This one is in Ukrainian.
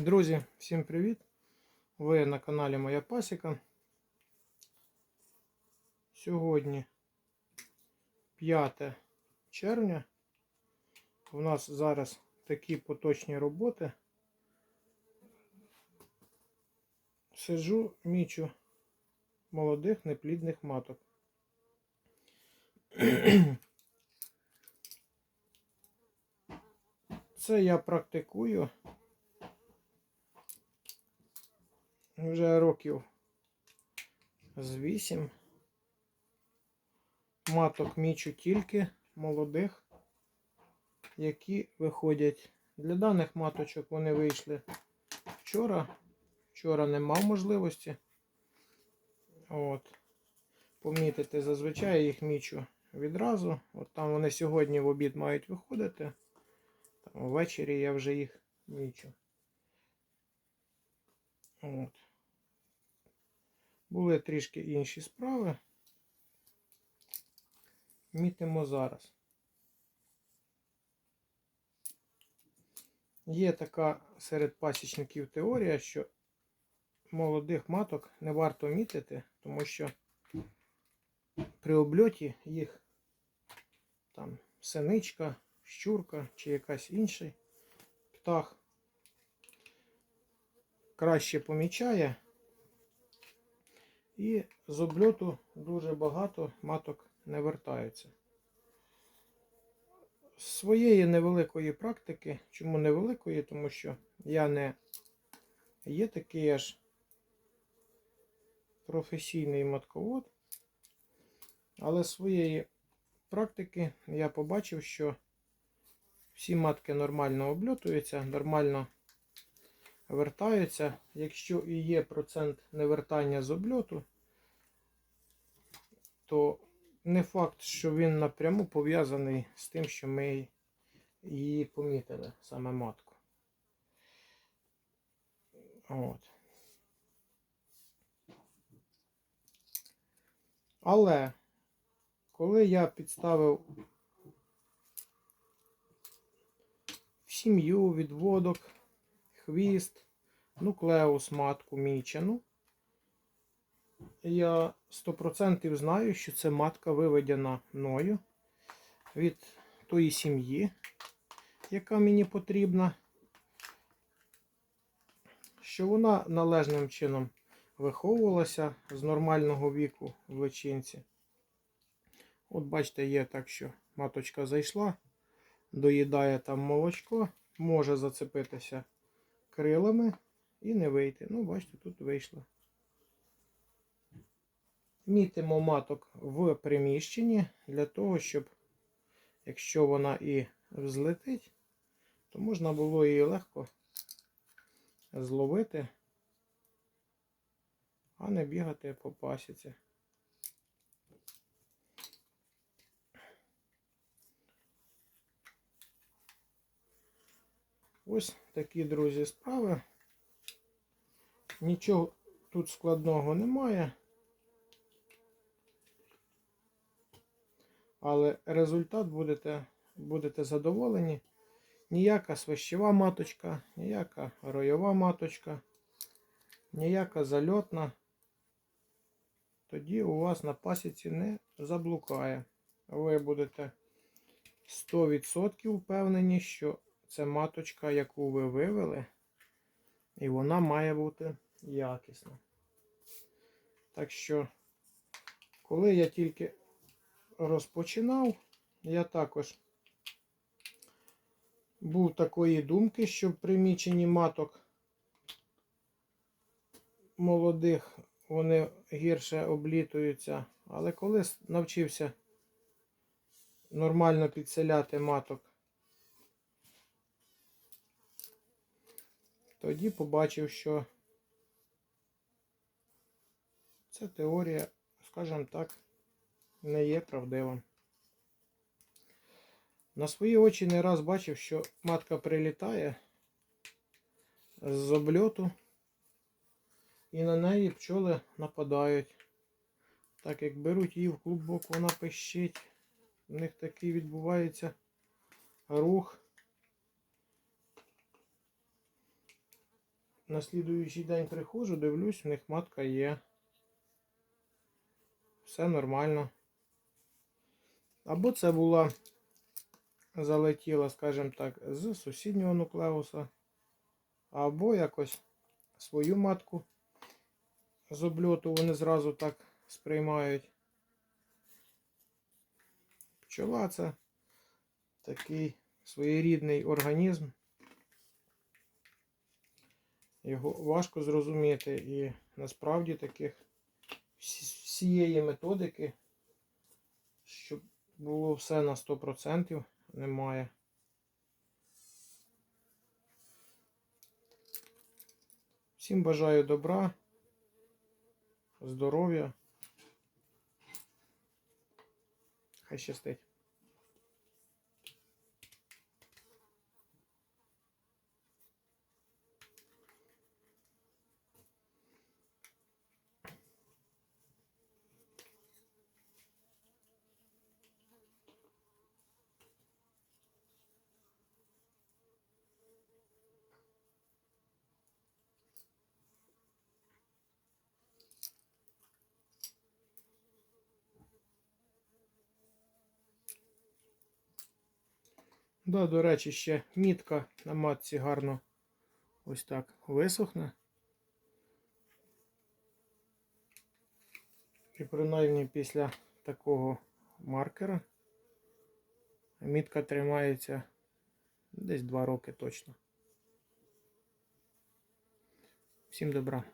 Друзі, всім привіт! Ви на каналі Моя Пасіка. Сьогодні 5 червня. У нас зараз такі поточні роботи. Сиджу, мічу молодих неплідних маток. Це я практикую вже років з 8. Маток мічу тільки молодих, які виходять. Для даних маточок вони вийшли вчора. Вчора не мав можливості. От. Помітити, зазвичай їх мічу відразу. От там вони сьогодні в обід мають виходити. Там ввечері я вже їх мічу. От. Були трішки інші справи. Мітимо зараз. Є така серед пасічників теорія, що молодих маток не варто мітити, тому що при обльоті їх там синичка, щурка чи якась інший птах краще помічає. І з обльоту дуже багато маток не вертаються. З своєї невеликої практики, чому невеликої, тому що я не є такий аж професійний матковод, але з своєї практики я побачив, що всі матки нормально обльотуються, нормально вертаються. Якщо і є процент невертання з обльоту, то не факт, що він напряму пов'язаний з тим, що ми її помітили, саме матку. От. Але коли я підставив в сім'ю відводок, хвіст, нуклеус матку мічену, я 100% знаю, що це матка виведена мною від тої сім'ї, яка мені потрібна, що вона належним чином виховувалася з нормального віку в личинці. От бачите, є так, що маточка зайшла, доїдає там молочко, може зацепитися крилами і не вийти. Ну, бачите, тут вийшло. Мітимо маток в приміщенні для того, щоб, якщо вона і взлетить, то можна було її легко зловити, а не бігати по пасіці. Ось такі, друзі, справи. Нічого тут складного немає. Але результат будете, будете задоволені. Ніяка свищева маточка, ніяка ройова маточка, ніяка зальотна. Тоді у вас на пасіці не заблукає. Ви будете 100% впевнені, що це маточка, яку ви вивели, і вона має бути якісна. Так що, коли я тільки розпочинав, я також був такої думки, що при міченні маток молодих вони гірше облітуються. Але коли навчився нормально підселяти маток, тоді побачив, що ця теорія, скажімо так, не є правдивим. На свої очі не раз бачив, що матка прилітає з обльоту і на неї пчоли нападають. Так як беруть її в клубок, вона пищить. У них такий відбувається рух. на слідуючий день приходжу, дивлюсь, в них матка є. Все нормально. Або це була залетіла, скажімо так, з сусіднього нуклеуса, або якось свою матку з обльоту вони зразу так сприймають. Пчола це такий своєрідний організм. Його важко зрозуміти і насправді таких всі- всієї методики, було все на 100% немає. Всім бажаю добра, здоров'я. Хай щастить. Да, до речі, ще мітка на матці гарно ось так висохне. І принаймні після такого маркера мітка тримається десь 2 роки точно. Всім добра.